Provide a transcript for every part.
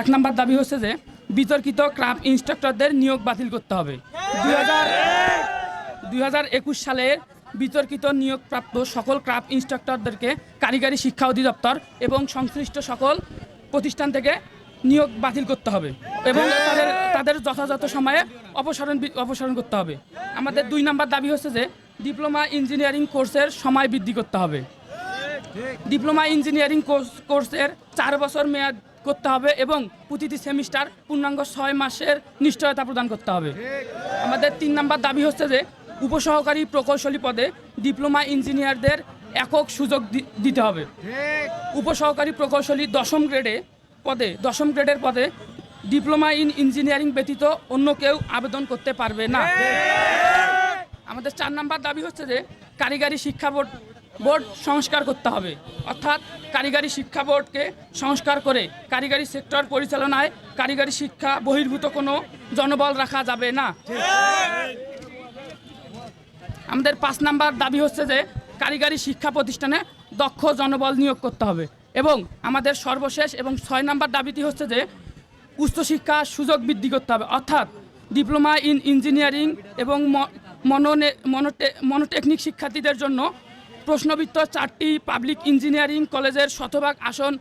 এক নম্বর দাবি হচ্ছে যে, বিতর্কিত ক্রাফট ইনস্ট্রাক্টরদের নিয়োগ বাতিল করতে হবে। দুই হাজার একুশ সালের বিতর্কিত নিয়োগপ্রাপ্ত সকল ক্রাফট ইনস্ট্রাক্টরদেরকে কারিগরি শিক্ষা অধিদপ্তর এবং সংশ্লিষ্ট সকল প্রতিষ্ঠান থেকে নিয়োগ বাতিল করতে হবে এবং তাদের তাদের যথাযথ সময়ে অপসারণ অপসারণ করতে হবে। আমাদের দুই নম্বর দাবি হচ্ছে যে, ডিপ্লোমা ইঞ্জিনিয়ারিং কোর্সের সময় বৃদ্ধি করতে হবে। ডিপ্লোমা ইঞ্জিনিয়ারিং কোর্স, কোর্সের চার বছর মেয়াদ করতে হবে এবং প্রতিটি সেমিস্টার পূর্ণাঙ্গ ছয় মাসের নিশ্চয়তা প্রদান করতে হবে। আমাদের তিন নম্বর দাবি হচ্ছে যে, উপসহকারী প্রকৌশলী পদে ডিপ্লোমা ইঞ্জিনিয়ারদের একক সুযোগ দিতে হবে। উপসহকারী প্রকৌশলী দশম গ্রেডে পদে, দশম গ্রেডের পদে ডিপ্লোমা ইন ইঞ্জিনিয়ারিং ব্যতীত অন্য কেউ আবেদন করতে পারবে না। আমাদের চার নাম্বার দাবি হচ্ছে যে, কারিগরি শিক্ষা বোর্ড বোর্ড সংস্কার করতে হবে। অর্থাৎ কারিগরি শিক্ষা বোর্ডকে সংস্কার করে কারিগরি সেক্টর পরিচালনায় কারিগরি শিক্ষা বহির্ভূত কোনো জনবল রাখা যাবে না। আমাদের পাঁচ নাম্বার দাবি হচ্ছে যে কারিগরি শিক্ষা প্রতিষ্ঠানে দক্ষ জনবল নিয়োগ করতে হবে এবং আমাদের সর্বশেষ এবং ছয় নাম্বার দাবিটি হচ্ছে যে উচ্চশিক্ষার সুযোগ বৃদ্ধি করতে হবে। অর্থাৎ ডিপ্লোমা ইন ইঞ্জিনিয়ারিং এবং মনোটেকনিক শিক্ষার্থীদের জন্য প্রশ্নবিত্ত চারটি পাবলিক ইঞ্জিনিয়ারিং কলেজের শতভাগ আসন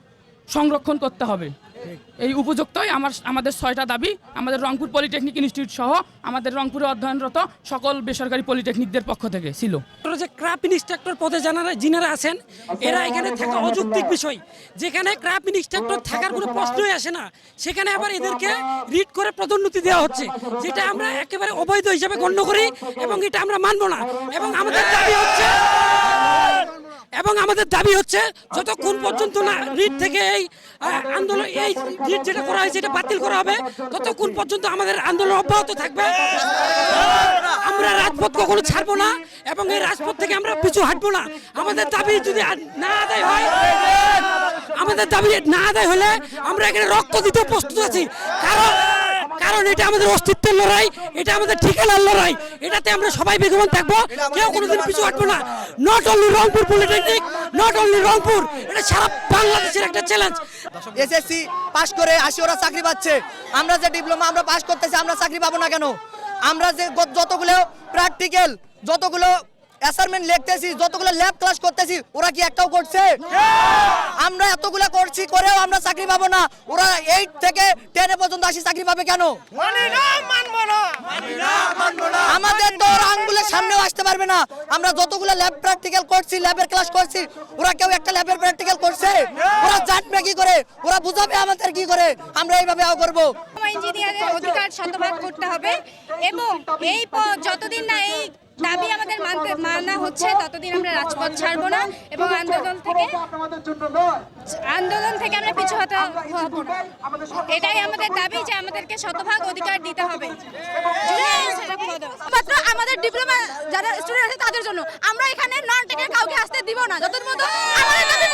সংরক্ষণ করতে হবে। এই উপযুক্তই আমার, আমাদের ছয়টা দাবি, আমাদের রংপুর পলিটেকনিক ইনস্টিটিউট সহ আমাদের রংপুরে অধ্যয়নরত সকল বেসরকারি পলিটেকনিকদের পক্ষ থেকে। ছিল যে ক্রাফট ইনস্ট্রাক্টর পদে যারা যিনারা আছেন, এরা এখানে থাকা অযৌক্তিক বিষয়। যেখানে ক্রাফট ইনস্ট্রাক্টর থাকার কোনো প্রশ্নই আসে না। সেখানে আবার এদেরকে রিড করে পদোন্নতি দেওয়া হচ্ছে। যেটা আমরা একেবারে অবৈধ হিসাবে গণ্য করি এবং এটা আমরা মানব না। এবং আমাদের দাবি হচ্ছে এবং আমাদের দাবি হচ্ছে যতক্ষণ পর্যন্ত না রিট থেকে এই আন্দোলন এই রিট যেটা করা হয়েছে, এটা বাতিল করা হবে, ততক্ষণ পর্যন্ত আমাদের আন্দোলন অব্যাহত থাকবে। আমরা রাজপথ কখনো ছাড়বো না এবং এই রাজপথ থেকে আমরা পিছু হাঁটবো না। আমাদের দাবি যদি না আদায় হয়, আমাদের দাবি না আদায় হলে আমরা এখানে রক্ত দিতে প্রস্তুত আছি। কারণ কারণ এটা আমাদের অস্তিত্বের লড়াই, এটা আমাদের ঠিকানার লড়াই। এটাতে আমরা সবাই বেগবান থাকব, কেউ কোনোদিন পিছু হাঁটবো না। Not only Rangpur polytechnic not only Rangpur এটা সারা বাংলাদেশের একটা চ্যালেঞ্জ এসএসসি পাশ করে আসি, ওরা চাকরি পাচ্ছে। আমরা যে ডিপ্লোমা আমরা পাশ করতেছি, আমরা চাকরি পাবো না কেন? আমরা যে যতগুলো প্র্যাকটিক্যাল যতগুলো অ্যাসাইনমেন্ট লিখতেছি যতগুলো ল্যাব ক্লাস করতেছি ওরা কি একটাও করছে? আমরা এতগুলো করছি করেও আমরা চাকরি পাবো না। ওরা এইট থেকে টেনে পর্যন্ত আসি চাকরি পাবে কেন? আমাদের তো আঙ্গুলের সামনেও আসতে পারবে না। আমরা যতগুলো ল্যাব প্র্যাকটিক্যাল করছি ল্যাবের ক্লাস করছি ওরা কেউ একটা ল্যাবের প্র্যাকটিক্যাল করছে? ওরা জানবে কি করে? ওরা বুঝাবে আমাদের কি করে? আমরা এইভাবে আও করব। ইঞ্জিনিয়ারের অধিকার শতভাগ করতে হবে এবং এই যতদিন না এই দাবি আমাদের মানতে মানা হচ্ছে ততদিন আমরা রাজপথ ছাড়বো না এবং আন্দোলন থেকে আন্দোলন থেকে আমরা পিছু হতে হব না। এটাই আমাদের দাবি যে আমাদেরকে শতভাগ অধিকার দিতে হবে। আমাদের ডিপ্লোমা যারা স্টুডেন্ট আছে তাদের জন্য। আমরা এখানে নন টেকের কাউকে আসতে দিব না। যতক্ষণ পর্যন্ত আমাদের দাবি